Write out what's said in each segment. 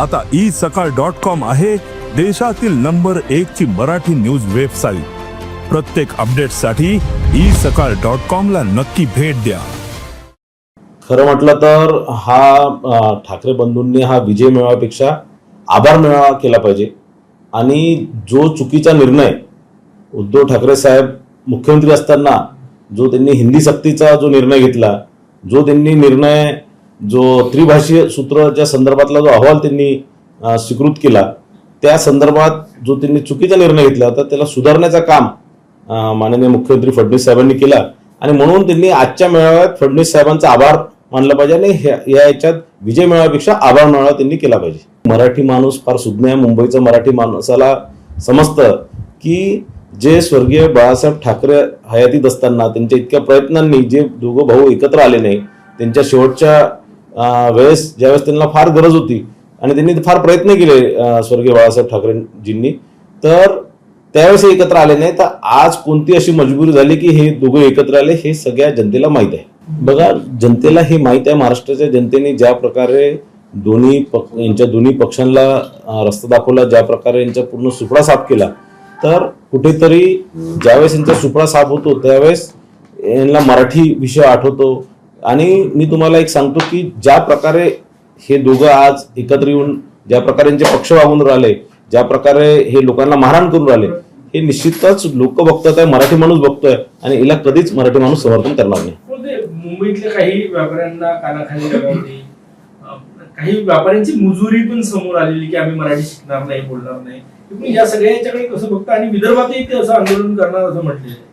आता ई सकाळ dot com आहे देशातील नंबर एक ची मराठी न्यूज वेबसाईट. प्रत्येक अपडेटसाठी ई सकाळ डॉट कॉम ला नक्की भेट द्या. खरं म्हटलं तर हा ठाकरे बंधूंनी हा विजय मेळाव्यापेक्षा आभार मेळावा केला पाहिजे. आणि जो चुकीचा निर्णय उद्धव ठाकरे साहेब मुख्यमंत्री असताना जो त्यांनी हिंदी सक्तीचा जो निर्णय घेतला जो त्यांनी निर्णय जो त्रिभाषीय सूत्राच्या संदर्भातला जो अहवाल त्यांनी स्वीकृत केला त्या संदर्भात जो त्यांनी चुकीचा निर्णय घेतला तर त्याला सुधारण्याचं काम माननीय मुख्यमंत्री फडणवीस साहेबांनी केला. आणि म्हणून त्यांनी आजच्या मेळाव्यात फडणवीस साहेबांचा आभार मानला पाहिजे आणि ह्या या याच्यात विजय मेळाव्यापेक्षा आभार मेळावा त्यांनी केला पाहिजे. मराठी माणूस फार सुज्ञ आहे मुंबईचं मराठी माणसाला समजतं की जे स्वर्गीय बाळासाहेब ठाकरे हयातीत असताना त्यांच्या इतक्या प्रयत्नांनी जे दोघं भाऊ एकत्र आले नाही त्यांच्या शेवटच्या वेळेस ज्यावेळेस त्यांना फार गरज होती आणि त्यांनी फार प्रयत्न केले स्वर्गीय बाळासाहेब ठाकरेंजींनी तर त्यावेळेस एकत्र आले नाही. तर आज कोणती अशी मजबुरी झाली की हे दोघं एकत्र आले हे सगळ्या जनतेला माहीत आहे. बघा जनतेला हे माहीत आहे महाराष्ट्राच्या जनतेने ज्या प्रकारे दोन्ही पक्ष यांच्या दोन्ही पक्षांना रस्ता दाखवला ज्या प्रकारे यांचा पूर्ण सुपडा साफ केला तर कुठेतरी ज्यावेळेस यांचा सुपडा साफ होतो त्यावेळेस यांना मराठी विषय आठवतो आणि मी तुम्हाला एक सांगतो की ज्या प्रकारे हे दोघं आज एकत्र येऊन ज्या प्रकारे यांचे पक्ष वागून राहिले ज्या प्रकारे हे लोकांना मारहाण करून राहिले हे निश्चितच लोक बघतात आहे मराठी माणूस बघतोय आणि हिला कधीच मराठी माणूस समर्थन करणार नाही. हो, ते मुंबईतल्या काही व्यापाऱ्यांना कानाखाली काही व्यापाऱ्यांची मुजुरी पण समोर आलेली की आम्ही मराठी शिकणार नाही बोलणार नाही. तुम्ही या सगळ्या याच्याकडे कसं बघता? आणि विदर्भातही ते असं आंदोलन करणार असं म्हटलेलं आहे.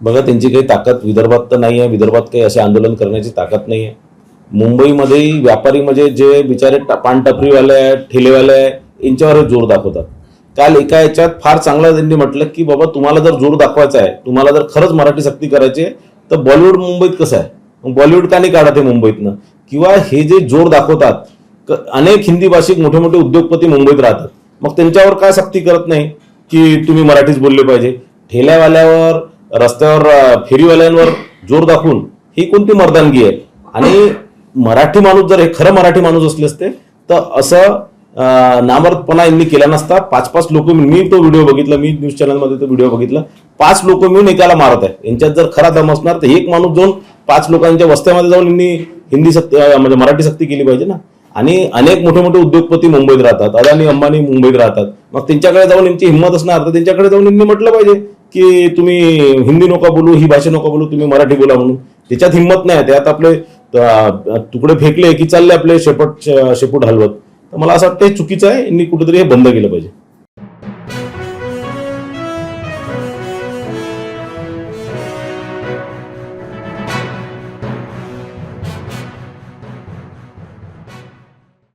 बघा त्यांची काही ताकद विदर्भात तर नाही आहे विदर्भात काही असे आंदोलन करण्याची ताकद नाही आहे मुंबईमध्ये व्यापारी म्हणजे जे बिचारे पानटपरीवाले आहेत ठेलेवाले आहे यांच्यावर जोर दाखवतात. काल एका याच्यात फार चांगलं त्यांनी म्हटलं की बाबा तुम्हाला जर जोर दाखवायचा आहे तुम्हाला जर खरंच मराठी सक्ती करायची आहे तर बॉलिवूड मुंबईत कसं आहे? मग बॉलिवूड का नाही काढत आहे मुंबईतनं? किंवा हे जे जोर दाखवतात क- अनेक हिंदी भाषिक मोठे मोठे उद्योगपती मुंबईत राहतात. मग त्यांच्यावर काय सक्ती करत नाही की तुम्ही मराठीच बोलले पाहिजे? ठेल्यावाल्यावर रस्त्यावर फेरीवाल्यांवर जोर दाखवून ही कोणती मर्दानगी आहे? आणि मराठी माणूस जर हे खरं मराठी माणूस असले असते तर असं नामर्दपणा यांनी केला नसता. पाच पाच लोक मी तो व्हिडिओ बघितला मी न्यूज चॅनलमध्ये तो व्हिडिओ बघितला. पाच लोक मिळून एकाला मारत आहे. यांच्यात जर खरा दम असणार तर एक माणूस जाऊन पाच लोकांच्या वस्त्यामध्ये जाऊन यांनी हिंदी सक्ती म्हणजे मराठी सक्ती केली पाहिजे ना. आणि अनेक मोठे मोठे उद्योगपती मुंबईत राहतात. अदानी अंबानी मुंबईत राहतात. मग त्यांच्याकडे जाऊन यांची हिंमत असणार तर त्यांच्याकडे जाऊन यांनी म्हटलं पाहिजे. की तुम्ही हिंदी नका बोलू ही भाषा नका बोलू तुम्ही मराठी बोला म्हणून. त्याच्यात हिंमत नाही त्यात आपले तुकडे फेकले की चालले आपले शेपट शेपूट हलवत. तर मला असं वाटतं हे चुकीचं आहे यांनी कुठेतरी हे बंद केलं पाहिजे.